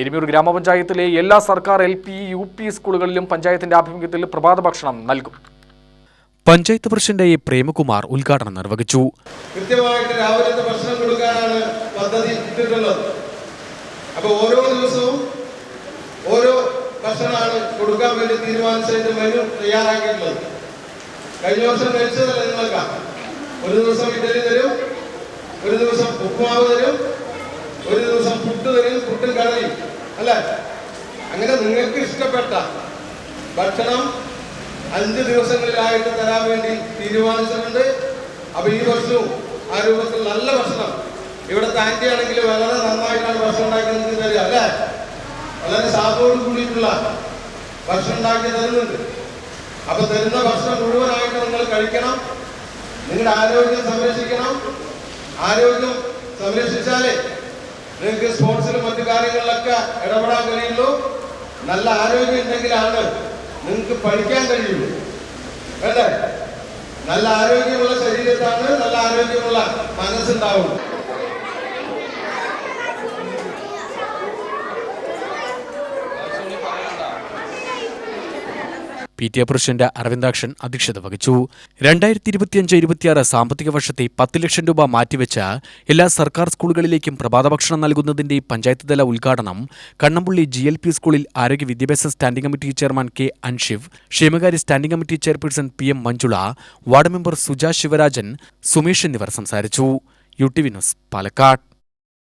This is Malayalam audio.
എരുമൂർ ഗ്രാമപഞ്ചായത്തിലെ എല്ലാ സർക്കാർ എൽ പി യു പി സ്കൂളുകളിലും പഞ്ചായത്തിന്റെ ആഭിമുഖ്യത്തിൽ പ്രഭാത ഭക്ഷണം നൽകും. പഞ്ചായത്ത് പ്രസിഡന്റ് എ പ്രേമകുമാർ ഉദ്ഘാടനം നിർവഹിച്ചു. കൃത്യമായിട്ട് രാവിലത്തെ ഭക്ഷണം കൊടുക്കാനാണ് പദ്ധതി ഇട്ടിട്ടുള്ളത്. അപ്പോൾ ഓരോ ദിവസവും ഓരോ ഭക്ഷണമാണ് കൊടുക്കാൻ വേണ്ടി തീരുമാനിച്ചതിന്റെ മെനു തയ്യാറാക്കിയിട്ടുള്ളത്. കഴിഞ്ഞ വർഷം കഴിച്ചതല്ല നിങ്ങളൊക്കെ? ഒരു ദിവസം ഇഡലി തരും ഒരു ദിവസം ഉപ്പുമാവ് തരും ഒരു ദിവസം പുട്ട് തരും പുട്ടും കടലയും അല്ലേ അങ്ങനെ നിങ്ങൾക്ക് ഇഷ്ടപ്പെട്ട ഭക്ഷണം അഞ്ച് ദിവസങ്ങളിലായിട്ട് തരാൻ വേണ്ടി തീരുമാനിച്ചിട്ടുണ്ട്. അപ്പൊ ഈ വർഷവും ആ രൂപത്തിൽ നല്ല ഭക്ഷണം. ഇവിടുത്തെ ആന്റി ആണെങ്കിൽ വളരെ നന്നായിട്ടാണ് ഭക്ഷണം ഉണ്ടാക്കി നിങ്ങൾക്ക് തരിക അല്ലേ? വളരെ സാധോട് കൂടിയിട്ടുള്ള ഭക്ഷണം ഉണ്ടാക്കി തരുന്നുണ്ട്. അപ്പൊ തരുന്ന ഭക്ഷണം മുഴുവനായിട്ട് നിങ്ങൾ കഴിക്കണം. നിങ്ങളുടെ ആരോഗ്യം സംരക്ഷിക്കണം. ആരോഗ്യം സംരക്ഷിച്ചാലേ നിങ്ങൾക്ക് സ്പോർട്സിലും മറ്റു കാര്യങ്ങളിലൊക്കെ ഇടപെടാൻ കഴിയുള്ളൂ. നല്ല ആരോഗ്യം ഉണ്ടെങ്കിലാണ് നിങ്ങൾക്ക് പഠിക്കാൻ കഴിയുള്ളൂ. അല്ലേ? നല്ല ആരോഗ്യമുള്ള ശരീരത്താണ് നല്ല ആരോഗ്യമുള്ള മനസ്സുണ്ടാവുള്ളൂ. P T A president Aravindakshan അധ്യക്ഷത വഹിച്ചു. രണ്ടായിരത്തി ഇരുപത്തിയഞ്ച് ഇരുപത്തിയാറ് സാമ്പത്തിക വർഷത്തെ പത്ത് ലക്ഷം രൂപ മാറ്റിവെച്ച എല്ലാ സർക്കാർ സ്കൂളുകളിലേക്കും പ്രഭാത ഭക്ഷണം നൽകുന്നതിന്റെ പഞ്ചായത്ത് തല ഉദ്ഘാടനം കണ്ണമ്പുള്ളി ജി എൽ പി സ്കൂളിൽ ആരോഗ്യ വിദ്യാഭ്യാസ standing committee chairman K Anshif ക്ഷേമകാര്യ standing committee chairperson P M Manjula ward member Suja Sivarajan Sumesh എന്നിവർ സംസാരിച്ചു. U T V news Palakkad.